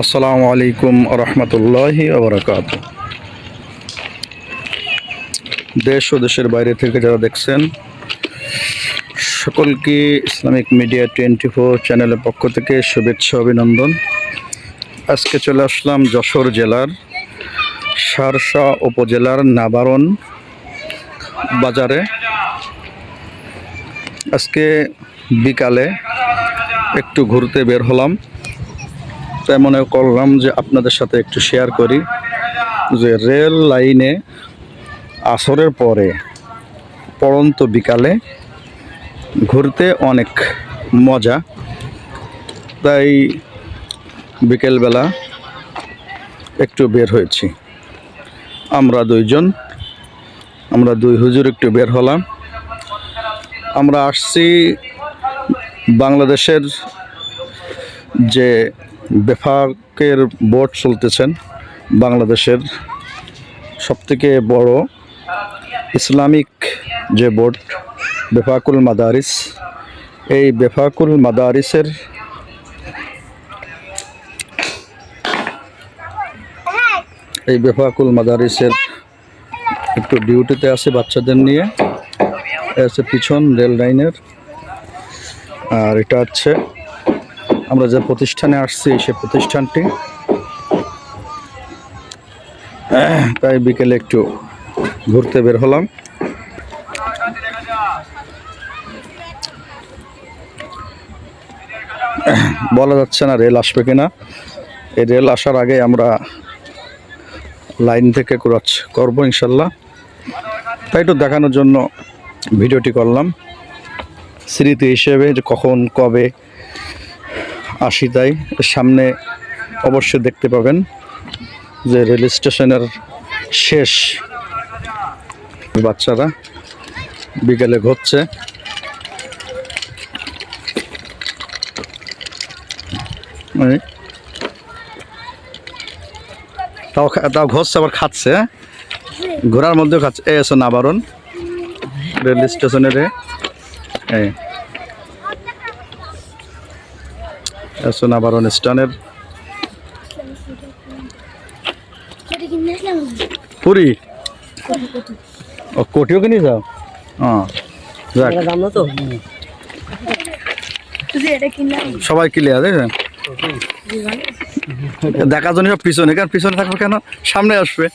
আসসালামু আলাইকুম রহমতুল্লাহি আবরাকাত দেশ ও দেশের বাইরে থেকে যারা দেখছেন, সকলকে ইসলামিক মিডিয়া টোয়েন্টি ফোর চ্যানেলের পক্ষ থেকে শুভেচ্ছা, অভিনন্দন। আজকে চলে আসলাম যশোর জেলার সারসা উপজেলার নাবারণ বাজারে। আজকে বিকালে একটু ঘুরতে বের হলাম। তাই মনে করলাম যে আপনাদের সাথে একটু শেয়ার করি যে রেল লাইনে আসরের পরে, পড়ন্ত বিকালে ঘুরতে অনেক মজা। তাই বিকেলবেলা একটু বের হয়েছি। আমরা দুইজন, আমরা দুই হুজুর একটু বের হলাম। আমরা আসছি বাংলাদেশের যে বেফাকের বোর্ড চলতেছেন বাংলাদেশের সবথেকে বড় ইসলামিক যে বোর্ড, বেফাকুল মাদারিস। এই বেফাকুল মাদারিসের এই বেফাকুল মাদারিসের একটু ডিউটিতে আছে বাচ্চাদের নিয়ে। আছে পিছন রেল লাইনের। আর এটা হচ্ছে আমরা যে প্রতিষ্ঠানে আসছি সে প্রতিষ্ঠানটি, তাই বিকেলে একটু ঘুরতে বের হলাম। বলা যাচ্ছে না রেল আসবে কিনা। এই রেল আসার আগে আমরা লাইন থেকে ক্রচ করব ইনশাল্লাহ। তাই একটু দেখানোর জন্য ভিডিওটি করলাম। স্মৃতি হিসেবে যে কখন, কবে তাই। সামনে অবশ্যই দেখতে পাবেন যে রেল স্টেশনের শেষ বাচ্চারা বিকেলে ঘুরছে। তাও তাও ঘষছে আবার খাচ্ছে হ্যাঁ? ঘোরার মধ্যেও খাচ্ছে। এসো নাবারণ। রেল স্টেশনের। এই। এসো নাবারণ স্টেশনের সেটা কিনে পুরী? ও, কোটিও কিনে যাও হ্যাঁ সবাই ক্লিয়ার দেখেন দেখা জন্য সব পিছনে, কারণ পিছনে থাকবে কেন? সামনে আসবে।